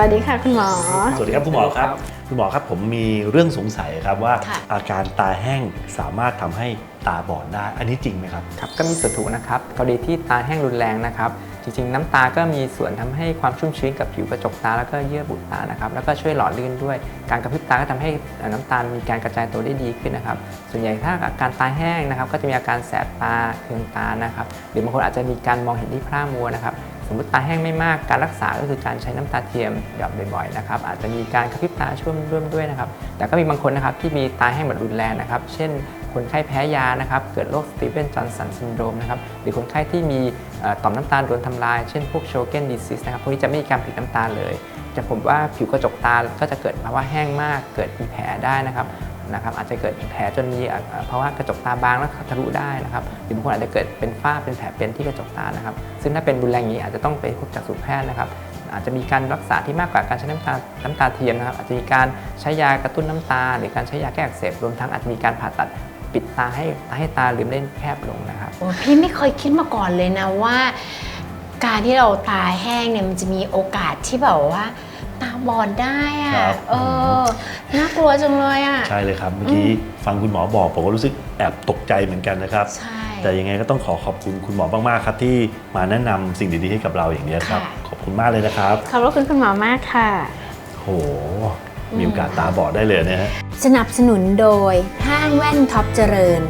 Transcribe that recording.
วัสดีค่ะคุณหมอ สวัสดีครับคุณหมอครับ คุณหมอครับผมมีเรื่องสงสัยครับว่าค่ะ อาการตาแห้งสามารถทำให้ตาบอดได้ อันนี้จริงไหมครับ ครับก็มีส่วนถูกนะครับกรณีที่ตาแห้งรุนแรงนะครับ จริงๆ น้ำตาก็มีส่วนทำให้ความชุ่มชื้นกับผิวกระจกตาแล้วก็เยื่อบุตานะครับ แล้วก็ช่วยหล่อลื่นด้วย การกระพริบตาก็ทำให้น้ำตาลมีการกระจายตัวได้ดีขึ้นนะครับ ส่วนใหญ่ถ้าอาการตาแห้งนะครับ ก็จะมีอาการแสบตาเคืองตานะครับ หรือบางคนอาจจะมีการมองเห็นที่พร่ามัวนะครับส มมติตาแห้งไม่มากการรักษาก็คือการใช้น้ำตาเทียมหยอดบ่อยๆนะครับอาจจะมีการกระพริบตาช่วมร่วมด้วยนะครับแต่ก็มีบางคนนะครับที่มีตาแห้งแบบรุนแรงนะครับ เช่น คนไข้แพ้ยานะครับเกิดโรคสตีเวนจอห์นสันซินโดรมนะครับหรือคนไข้ที่มีต่อมน้ำตาลโดนทำลาย เช่นพวกโชเกนดิซิสนะครับพวกนี้จะไม่มีการผลิตน้ำตาลเลยจะพบว่าผิวกระจกตาก็จะเกิดภาวะแห้งมากเกิดมีแผลได้นะครับ นะครับอาจจะเกิดแผลจนมีเอ่อภาวะกระจกตาบางแล้วทะลุได้นะครับหรือบางคนอาจจะเกิดเป็นฝ้าเป็นแผลเป็นที่กระจกตานะครับ ซึ่งถ้าเป็นรุนแรงอย่างนี้อาจจะต้องไปพบจักษุแพทย์นะครับอาจจะมีการรักษาที่มากกว่าการใช้น้ำตาน้ำตาเทียมนะครับอาจจะมีการใช้ยากระตุ้นน้ำตา หรือการใช้ยาแก้อักเสบรวมทั้งอาจจะมีการผ่าตัดปิดตาให้ให้ตาลืมเล่นแคบลงนะครับโอ้พี่ไม่เคยคิดมาก่อนเลยนะว่า การที่เราตาแห้งเนี่ยมันจะมีโอกาสที่แบบว่า ตาบอดได้ครัอะบ เออน่ากลัวจังเลยอะ ใช่เลยครับ เมื่อกี้ฟังคุณหมอบอกผมก็รู้สึกแอบตกใจเหมือนกันนะครับ ใช่ แต่ยังไงก็ต้องขอขอบคุณคุณหมอมากๆครับที่มาแนะนำสิ่งดีๆให้กับเราอย่างนี้ยครับ ค่ะ ขอบคุณมากเลยนะครับขอบพระคุณคุณหมอมากค่ะ โหมีโอกาสตาบอดได้เลยนะฮะ สนับสนุนโดยห้างแว่นท็อปเจริญ